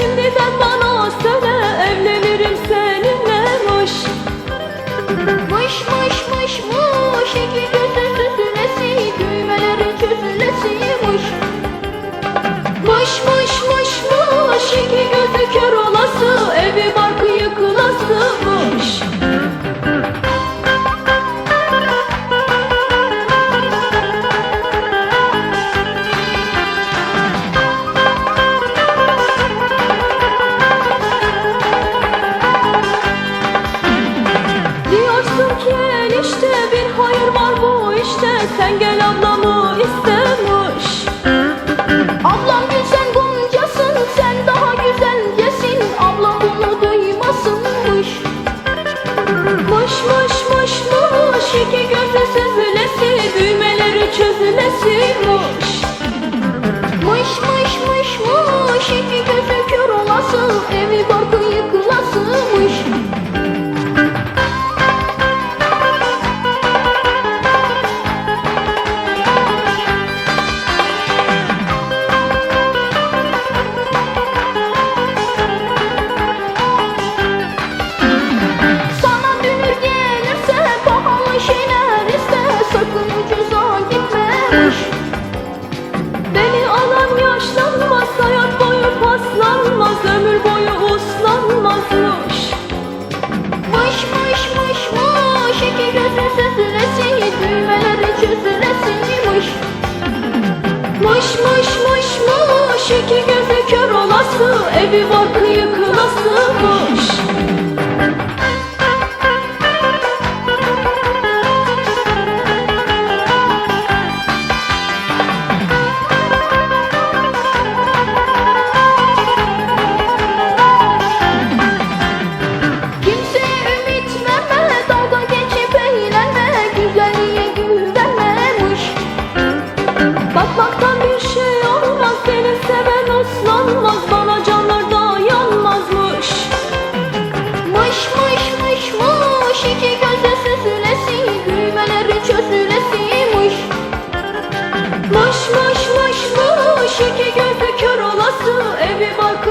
şimdi sen bana Sen gel ablamı yaşlanmaz Hayat boyu paslanmaz Ömür boyu uslanmazmış Mış mış mış mış iki gözün süzülesi Düğmeleri çözülesiymiş Mış mış mış mış İki gözü kör olası Evi barkı yıkılasıymış uslanmaz Bana canlar da yanmazmış. Mış mış mış mış iki gözün süzülesi Düğmeleri çözülesiymiş Mış mış mış mış İki gözü kör olası Evi barkı